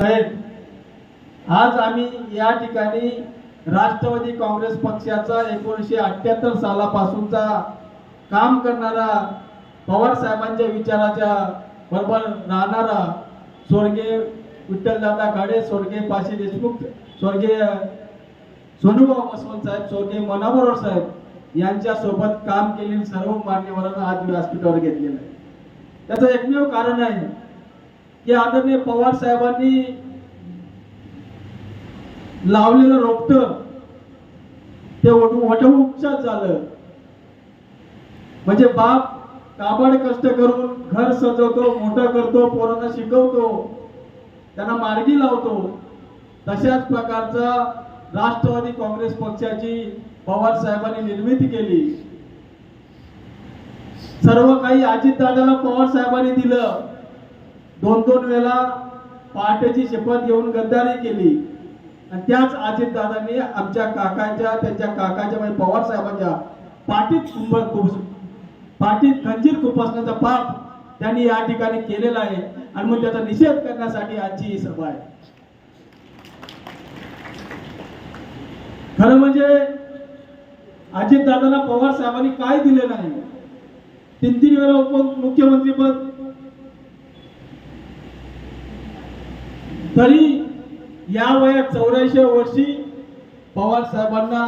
साहेब आज आम्ही या ठिकाणी राष्ट्रवादी काँग्रेस पक्षाचा एकोणीसशे अठ्ठ्याहत्तर सालापासूनचा काम करणारा पवार साहेबांच्या विचाराच्या बरोबर राहणारा स्वर्गीय विठ्ठलदादा गाडे स्वर्गीय पाशी देशमुख स्वर्गीय सोनूभाऊ मसवंत साहेब स्वर्गीय मनाबरोबर साहेब यांच्या सोबत काम केलेली सर्व मान्यवरांना आज व्यासपीठावर घेतलेलं आहे. त्याचं एकमेव कारण आहे की आदरणीय पवार साहेबांनी लावलेलं रोपट ते वटवृक्षात झालं. म्हणजे बाप काबाड कष्ट करून घर सजवतो मोठं करतो पोरांना शिकवतो त्यांना मार्गी लावतो. तशाच प्रकारचा राष्ट्रवादी काँग्रेस पक्षाची पवार साहेबांनी निर्मिती केली. सर्व काही अजितदादाला पवार साहेबांनी दिलं. दोन दोन वेळा पहाटेची शपथ घेऊन गद्दारी केली. आणि त्याच अजितदादांनी आमच्या काकाच्या त्यांच्या काकाच्या म्हणजे पवार साहेबांच्या पाठीत कुंभ कुप- पाठीत खंजीर खुपसण्याचा पाप त्यांनी या ठिकाणी केलेला आहे. आणि मग त्याचा निषेध करण्यासाठी आजची ही सभा आहे. खरं म्हणजे अजितदादांना पवार साहेबांनी काय दिले नाही? तीन तीन वेळा उपमुख्यमंत्री पद तरी या वयात चौऱ्याऐंशी वर्षी पवार साहेबांना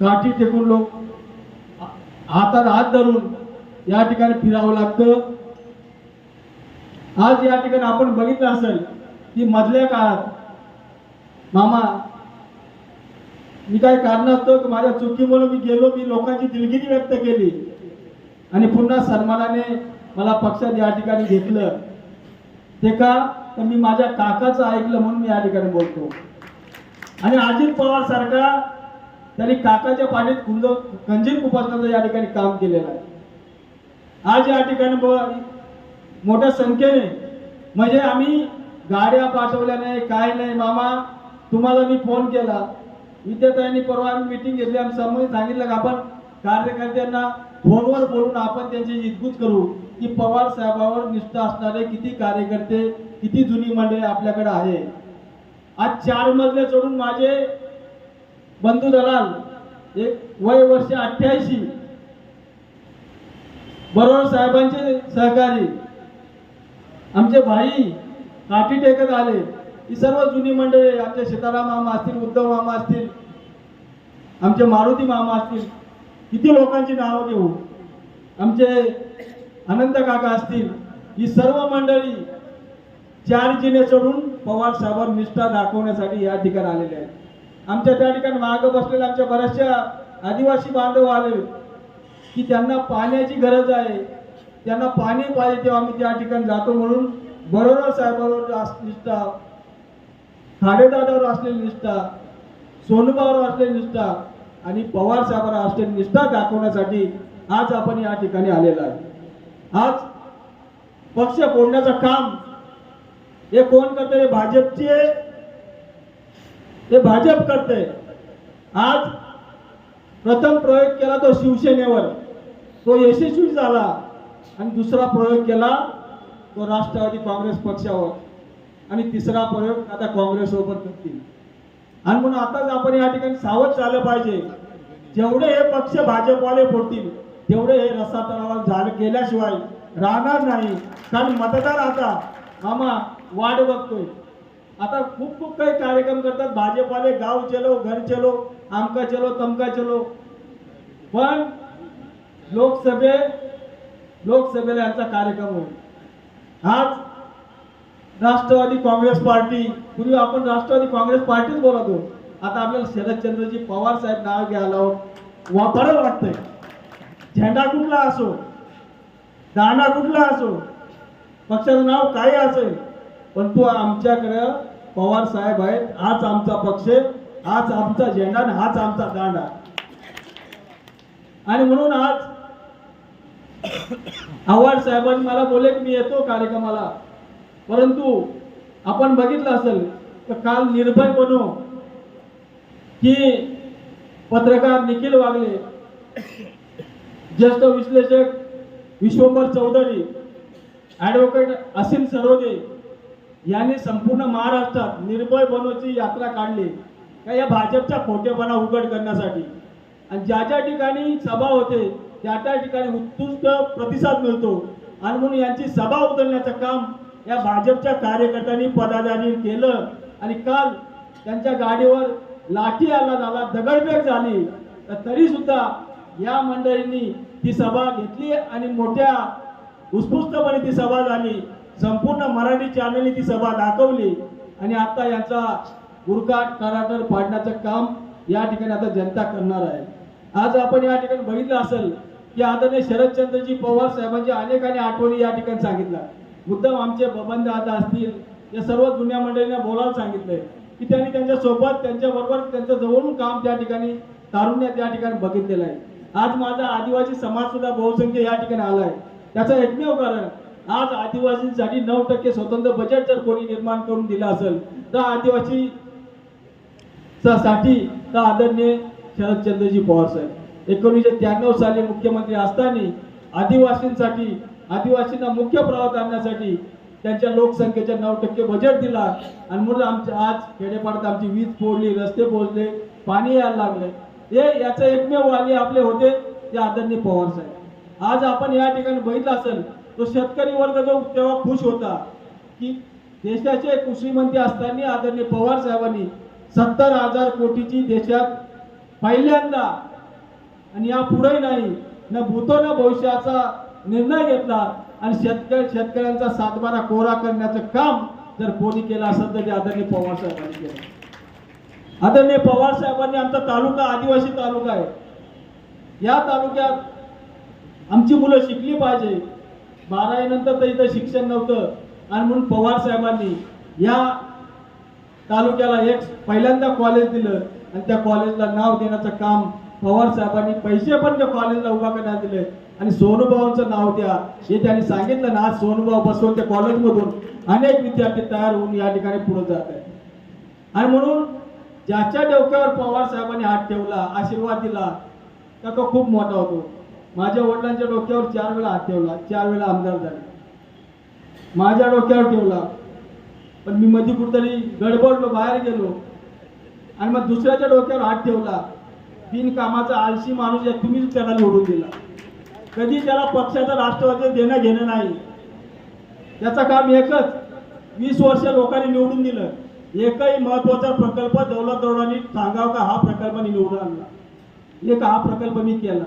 काठी टेकून लोक हातात हात धरून या ठिकाणी फिरावं लागतं. आज या ठिकाणी आपण बघितलं असेल की मधल्या काळात मामा मी काय कारणास्तव की माझ्या चुकीमुळे मी गेलो मी लोकांची दिलगिरी व्यक्त केली आणि पुन्हा सन्मानाने मला पक्षात या ठिकाणी घेतलं. ते का? तर मी माझ्या काकाचं ऐकलं म्हणून मी या ठिकाणी बोलतो. आणि अजित पवार सारखा त्यांनी काकाच्या पाठीत कुंज कंजीर कुपासण्याचं या ठिकाणी काम केलेलं आहे. आज या ठिकाणी मोठ्या संख्येने म्हणजे आम्ही गाड्या पाठवल्या नाही काय नाही मामा तुम्हाला मी फोन केला. विद्यार्थ्यांनी परवा आम्ही मिटिंग घेतली आम्ही समोर सांगितलं का आपण कार्यकर्त्यांना फोनवर बोलून आपण त्यांची इतकूच करू की पवार साहेबांवर निष्ठा असणारे किती कार्यकर्ते किती जुनी मंडळी आपल्याकडे आहे? आज चार मजले चढून माझे बंधू दलाल एक वय वर्ष अठ्ठ्याऐंशी. बरोबर साहेबांचे सहकारी आमचे भाई काठी टेकत आले. ही सर्व जुनी मंडळी आमचे सीताराम मामा असतील उद्धव मामा असतील आमचे मारुती मामा असतील किती लोकांची नावं घेऊ? आमचे अनंत काका असतील ही सर्व मंडळी चार जिने चढून पवार साहेबांवर निष्ठा दाखवण्यासाठी या ठिकाणी आलेले आहेत. आमच्या त्या ठिकाणी मागं बसलेल्या आमच्या बऱ्याचशा आदिवासी बांधव आले की त्यांना पाण्याची गरज आहे. त्यांना पाणी पाहिजे तेव्हा आम्ही त्या ठिकाणी जातो म्हणून बरोबर साहेबांवर निष्ठा खाडेदादावर असलेली निष्ठा सोनबावर असलेली निष्ठा आणि पवार साहेबांवर असलेली निष्ठा दाखवण्यासाठी आज आपण या ठिकाणी आलेला आहे. आज पक्ष फोडण्याचं काम हे कोण करते हे? भाजपचे हे। भाजप करते आज प्रथम प्रयोग केला तो शिवसेनेवर. तो यशस्वी झाला. आणि दुसरा प्रयोग केला तो राष्ट्रवादी काँग्रेस पक्षावर. आणि तिसरा प्रयोग आता काँग्रेसवर करतील. आणि म्हणून आताच आपण या ठिकाणी सावध झालं पाहिजे. जेवढे हे पक्ष भाजपवाले फोडतील तेवढे हे रस्ता झालं केल्याशिवाय राहणार नाही. कारण मतदार आता आम्हा वाट बघतोय. आता खूप खूप काही कार्यक्रम करतात. भाजपवाले गाव चलो घर चलो आमका चलो तमका चलो. पण लोकसभे लोकसभेला यांचा कार्यक्रम होईल. आज राष्ट्रवादी काँग्रेस पार्टी. पूर्वी आपण राष्ट्रवादी काँग्रेस पार्टीच बोलतो आता आपल्याला शरदचंद्रजी पवार साहेब नाव घ्यायला वा बरं वाटतंय. झेंडा कुठला असो दांडा कुठला असो पक्षाचं नाव काय असेल पण तो पवार साहेब आहेत. हाच आमचा पक्ष हाच आमचा झेंडा आणि हाच आमचा दांडा. आणि म्हणून आज आव्हाड साहेबांनी मला बोलले की मी येतो कार्यक्रमाला. परंतु आपण बघितलं असेल तर काल निर्भय बनू की पत्रकार निखिल वागले ज्येष्ठ विश्लेषक विश्वंभर चौधरी ॲडव्होकेट असीम सरोदे यांनी संपूर्ण महाराष्ट्रात निर्भय बनवची यात्रा काढली. का या भाजपचा खोटेपणा उघड करण्यासाठी? आणि ज्या ज्या ठिकाणी सभा होते त्या त्या ठिकाणी उत्कृष्ट प्रतिसाद मिळतो. आणि म्हणून यांची सभा उचलण्याचं काम या भाजपच्या कार्यकर्त्यांनी पदाधिकारी केलं. आणि काल त्यांच्या गाडीवर लाठी आला झाला दगडफेक झाली. तर तरी सुद्धा या मंडळींनी ती सभा घेतली आणि मोठ्या उत्स्फूर्तपणे ती सभा झाली. संपूर्ण मराठी चॅनलने ती सभा दाखवली. आणि आता यांचा गुरकाट कराटर पाडण्याचं काम या ठिकाणी आता जनता करणार आहे. आज आपण या ठिकाणी बघितलं असेल की आदरणीय शरदचंद्रजी पवार साहेबांच्या अनेकांनी आठवणी या ठिकाणी सांगितल्या. मुद्दाम आमचे बबंद आता असतील या सर्व जुन्या मंडळींना बोलायला सांगितलंय की त्यांनी त्यांच्यासोबत त्यांच्याबरोबर त्यांचं जवळून काम त्या ठिकाणी तारुण्य त्या ठिकाणी बघितलेलं आहे. आज माझा आदिवासी समाज सुद्धा बहुसंख्य या ठिकाणी आलाय. त्याचं एकमेव कारण आज आदिवासींसाठी नऊ टक्के स्वतंत्र बजेट जर कोणी निर्माण करून दिलं असेल तर आदिवासी साठी तर आदरणीय शरदचंद्रजी पवार साहेब एकोणीसशे त्र्याण्णव साली मुख्यमंत्री असताना आदिवासींसाठी आदिवासींना मुख्य प्रवाहात आणण्यासाठी त्यांच्या लोकसंख्येच्या नऊ टक्के बजेट दिला. आणि म्हणून आमच्या आज खेडेपाड्यात आमची वीज फोडली रस्ते पोहोचले पाणी यायला लागले. हे याचं एकमेव वाली आपले होते ते आदरणीय पवार साहेब. आज आपण या ठिकाणी बघितलं असेल तो शेतकरी वर्ग जो तेव्हा खुश होता की देशाचे कृषी मंत्री असताना आदरणीय पवार साहेबांनी सत्तर हजार कोटीची देशात पहिल्यांदा आणि या पुढे नाही न भूतो न भविष्याचा निर्णय घेतला आणि शेतकरी शेतकऱ्यांचा सातबारा कोरा करण्याचं काम जर कोणी केलं असेल तर ते आदरणीय पवार साहेबांनी केलं. आदरणीय पवार साहेबांनी आमचा तालुका आदिवासी तालुका आहे. या तालुक्यात आमची मुलं शिकली पाहिजे. बारावी नंतर तर इथं शिक्षण नव्हतं. आणि म्हणून पवार साहेबांनी या तालुक्याला एक पहिल्यांदा कॉलेज दिलं आणि त्या कॉलेजला नाव देण्याचं काम पवार साहेबांनी पैसे पण त्या कॉलेजला उभा करण्यात दिले. आणि सोनूभाऊंचं नाव द्या. हे त्यांनी सांगितलं ना आज सोनूभाऊ बसवून त्या कॉलेजमधून अनेक विद्यार्थी तयार होऊन या ठिकाणी पुढे जात आहेत. आणि म्हणून ज्याच्या डोक्यावर पवार साहेबांनी हात ठेवला आशीर्वाद दिला तर तो खूप मोठा होतो. माझ्या वडिलांच्या डोक्यावर चार वेळा हात ठेवला. चार वेळा आमदार झाले. माझ्या डोक्यावर ठेवला. पण मी मध्ये कुठतरी गडबडलो बाहेर गेलो. आणि मग दुसऱ्याच्या डोक्यावर हात ठेवला. तीन कामाचा आळशी माणूस आहे तुम्हीच त्याला निवडून दिला. कधी त्याला पक्षाचं राष्ट्रवादी देणं घेणं नाही. त्याचं काम एकच. वीस वर्ष लोकांनी निवडून दिलं. एकही महत्त्वाचा प्रकल्प दौलत दौडांनी सांगाव का हा प्रकल्प मी निवडून आणला. एक हा प्रकल्प मी केला.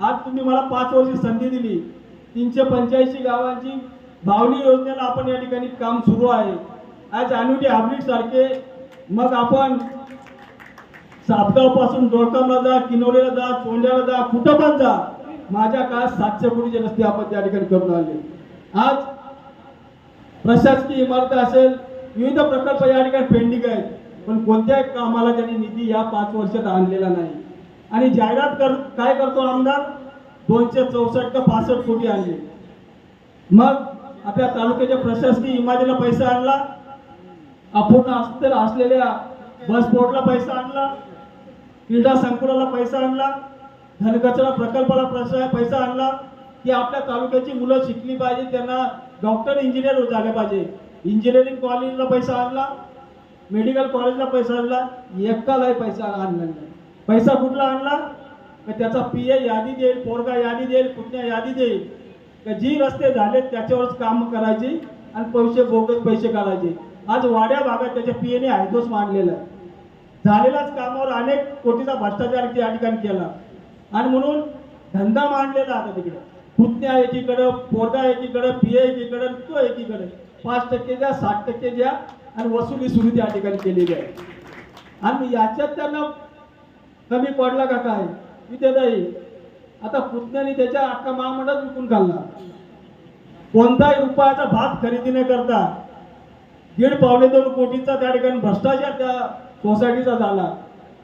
आज तुम्ही मला पाच वर्ष संधी दिली. तीनशे पंच्याऐंशी गावांची भावनी योजनेला आपण या ठिकाणी काम सुरू आहे. आज अनुटी हायब्रिड सारखे मग आपण सापगावपासून दोडकामला जा किनोलीला जा चोंड्याला जा कुठं पण जा माझ्या काळात सातशे कोटीचे रस्ते आपण त्या ठिकाणी करून आले आज प्रशासकीय इमारत असेल विविध प्रकल्प या ठिकाणी पेंडिंग आहेत पण कोणत्याही कामाला त्यांनी निधी या पाच वर्षात आणलेला नाही. आणि जाहिरात कर काय करतो आमदार? दोनशे चौसष्ट पासष्ट कोटी आणले. मग आपल्या तालुक्याच्या प्रशासकीय इमारतीला पैसा आणला. अपूर्ण असतील असलेल्या बस पैसा आणला. क्रीडा संकुलाला पैसा आणला. धनकचरा प्रकल्पाला पैसा पैसा आणला. की आपल्या तालुक्याची मुलं शिकली पाहिजे त्यांना डॉक्टर इंजिनियर झाले पाहिजे. इंजिनिअरिंग कॉलेजला पैसा आणला. मेडिकल कॉलेजला पैसा आणला. एकालाही पैसा आणला नाही. पैसा कुठला आणला? का त्याचा पी ए यादी देईल पोरगा यादी देईल कुठल्या यादी देईल? का जी रस्ते झाले त्याच्यावरच काम करायचे आणि पैसे बोगस पैसे काढायचे? आज वाड्या भागात त्याच्या पी एने हायदोस मांडलेला आहे. झालेल्याच कामावर अनेक कोटीचा भ्रष्टाचार त्या ठिकाणी केला. आणि म्हणून धंदा मांडलेला आता तिकडे. पुतण्या एकीकडं पोरगा एकीकडं पी एकीकडं तो एकीकडे. पाच टक्के द्या साठ टक्के द्या आणि वसुली सुरू त्या ठिकाणी केलेली आहे. आणि याच्यात त्यांना कमी पडला का काय? विद्याताई आता पुतण्याने त्याच्या अख्खा महामंडळ विकून खाल्ला. कोणताही रुपयाचा भात खरेदी न करता दीड पावणे दोन कोटीचा त्या ठिकाणी भ्रष्टाचार त्या सोसायटीचा झाला.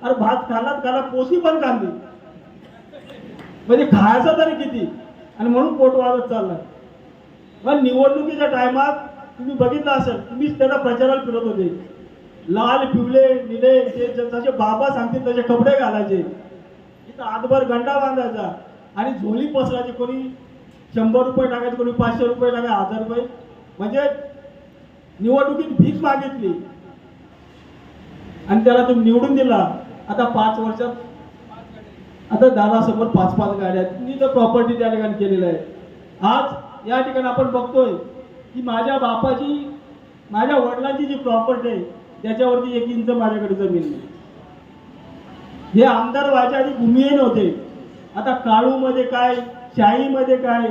अरे भात खाला खाला पोती पण खाल्ली. म्हणजे खायचं तरी किती? आणि म्हणून पोट वाढत चाललं. पण निवडणुकीच्या टायमात तुम्ही बघितलं असेल तुम्हीच त्याला प्रचाराला फिरत होते. लाल पिवळे निळे ते जसे बाबा सांगतील तसे कपडे घालायचे. इथं आतभर गंडा बांधायचा. आणि झोली पसरायची कोणी? शंभर रुपये टाकायचे कोणी पाचशे रुपये टाकायचे हजार रुपये. म्हणजे निवडणुकीत भीक मागितली. आणि त्याला तुम्ही निवडून दिला. आता पाच वर्षात आता दारासमोर पाच पाच गाड्या आहेत. मी तर प्रॉपर्टी त्या ठिकाणी केलेलं आहे. आज या ठिकाणी आपण बघतोय की माझ्या बापाची माझ्या वडिलांची जी प्रॉपर्टी आहे त्याच्यावरती एक इंच माझ्याकडे जमीन नाही. हे आमदार व्हायच्या आधी भूमिहीन होते आता काळूमध्ये काय शाहीमध्ये काय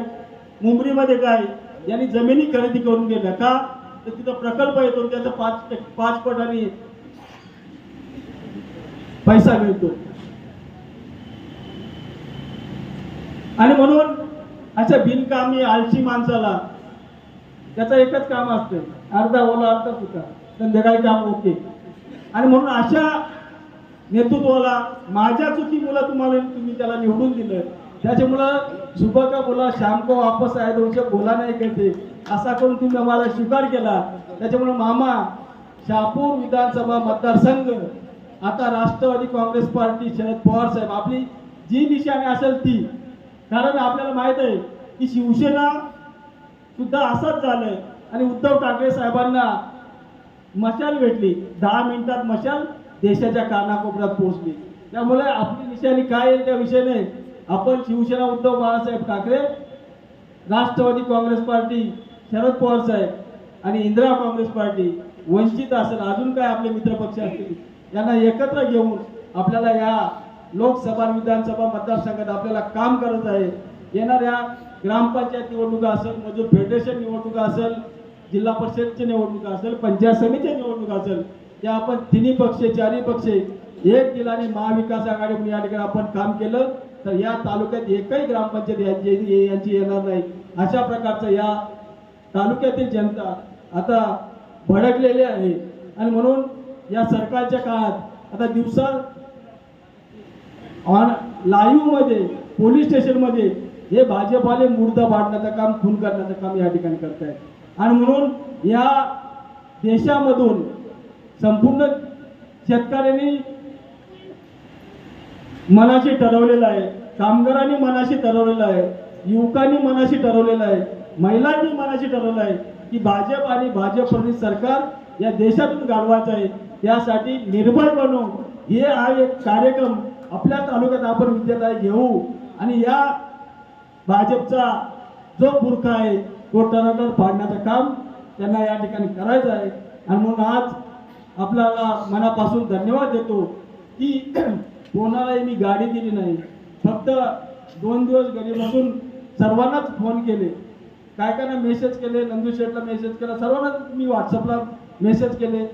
मुंबईमध्ये काय यांनी जमिनी खरेदी करून घेतल्या का? तर तिथं प्रकल्प येतो त्याचा पाच टक्के- पाच पटाने पैसा मिळतो. आणि म्हणून अशा बिनकामी आळशी माणसाला त्याचं एकच काम असतं. अर्धा ओला अर्धा सुका. संध्याकाळी काम ओके आणि म्हणून अशा नेतृत्वाला माझ्या चुकीमुळं तुम्हाला तुम्ही त्याला निवडून दिलं त्याच्यामुळं सुबह का बोला श्याम को वापस आहे तो बोला नाही करते असा करून तुम्ही आम्हाला स्वीकार केला. त्याच्यामुळे मामा शहापूर विधानसभा मतदारसंघ आता राष्ट्रवादी काँग्रेस पार्टी शरद पवार साहेब आपली जी निशाणी असेल ती. कारण आपल्याला माहीत आहे की शिवसेना सुद्धा असंच झालंय. आणि उद्धव ठाकरे साहेबांना मशाल भेटली. दहा मिनिटात मशाल देशाच्या कानाकोपऱ्यात पोहोचली. त्यामुळे आपली निशाणी काय येईल त्या विषयाने आपण शिवसेना उद्धव बाळासाहेब ठाकरे राष्ट्रवादी काँग्रेस पार्टी शरद पवार साहेब आणि इंदिरा काँग्रेस पार्टी वंचित असेल अजून काय आपले मित्रपक्ष असतील यांना एकत्र घेऊन आपल्याला या लोकसभा विधानसभा मतदारसंघात आपल्याला काम करत आहे. येणाऱ्या ग्रामपंचायत निवडणुका असेल मजूर फेडरेशन निवडणुका असेल जिल्हा परिषदची निवडणुका असेल पंचायत समिती निवडणुका असेल त्या आपण तिन्ही पक्ष चारही पक्ष एक दिलाने महाविकास आघाडी म्हणून या ठिकाणी आपण काम केलं तर या तालुक्यात एकही ग्रामपंचायत यांची यांची येणार नाही. अशा प्रकारचं या तालुक्यातील जनता आता भडकलेली आहे. आणि म्हणून या सरकारच्या काळात आता दिवसा ऑन लाईव्हमध्ये पोलीस स्टेशनमध्ये हे भाजपाने मुर्दा पाडण्याचं काम खून करण्याचं काम या ठिकाणी करतायत. आणि म्हणून या देशामधून संपूर्ण शेतकऱ्यांनी मनाशी ठरवलेलं आहे कामगारांनी मनाशी ठरवलेलं आहे युवकांनी मनाशी ठरवलेलं आहे महिलांनी मनाशी ठरवलं आहे की भाजप आणि भाजप प्रणित सरकार या देशातून गाडवायचं आहे. त्यासाठी निर्भय बनू हे हा एक कार्यक्रम आपल्या तालुक्यात आपण विद्यालय घेऊ. आणि या भाजपचा जो बुरखा आहे तो टनाटन फाडण्याचं काम त्यांना या ठिकाणी करायचं आहे. आणि म्हणून आज आपल्याला मनापासून धन्यवाद देतो की कोणालाही मी गाडी दिली नाही. फक्त दोन दिवस घरी बसून सर्वांनाच फोन केले. काय काय मेसेज केले नंदू शेठला मेसेज केला सर्वांनाच मी व्हॉट्सअपला मेसेज केले.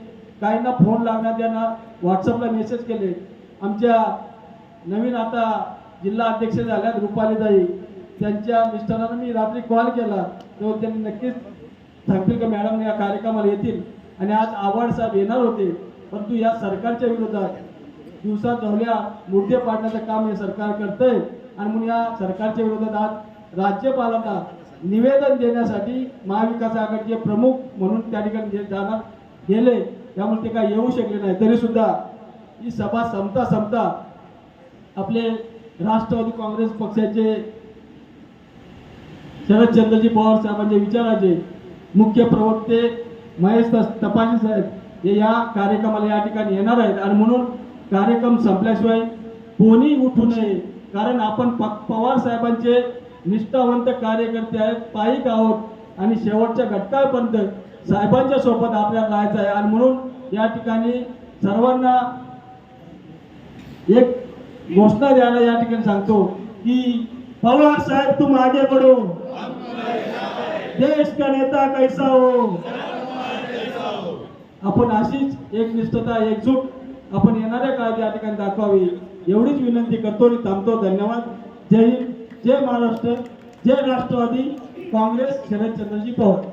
काहींना फोन लागण्यात त्यांना व्हॉट्सअपला मेसेज केले. आमच्या नवीन आता जिल्हा अध्यक्ष झाल्यात रुपालीताई त्यांच्या मिस्टरांना मी रात्री कॉल केला. तेव्हा त्यांनी नक्कीच सांगतील का मॅडम या कार्यक्रमाला येतील. आणि आज आव्हाड साहेब येणार होते. परंतु या सरकारच्या विरोधात दिवसा धवल्या मुद्दे पाडण्याचं काम हे सरकार करतंय. आणि म्हणून या सरकारच्या विरोधात आज राज्यपालांना निवेदन देण्यासाठी महाविकास आघाडीचे प्रमुख म्हणून त्या ठिकाणी जे जाणार गेले. त्यामुळे ते काय येऊ शकले नाही. तरी सुद्धा ही सभा संपता संपता आपले राष्ट्रवादी काँग्रेस पक्षाचे शरदचंद्रजी पवार साहेबांचे विचाराचे मुख्य प्रवक्ते महेश तपाजी साहेब हे या कार्यक्रमाला या ठिकाणी येणार आहेत. आणि म्हणून कार्यक्रम संपल्याशिवाय कोणी उठू नये. कारण आपण प- पवार साहेबांचे निष्ठावंत कार्यकर्ते आहेत पायिक आहोत. आणि शेवटच्या घटकापर्यंत साहेबांच्या सोबत आपल्याला राहायचं आहे. आणि म्हणून या ठिकाणी सर्वांना एक घोषणा द्यायला या ठिकाणी सांगतो की पवार साहेब तू मागे बढ़ो देश का नेता कैसा हो? आपण अशीच एक निष्ठता एकजूट आपण येणाऱ्या काळात या ठिकाणी दाखवावी. एवढीच विनंती करतो आणि थांबतो. धन्यवाद. जय हिंद जय महाराष्ट्र जय राष्ट्रवादी काँग्रेस शरदचंद्रजी पवार.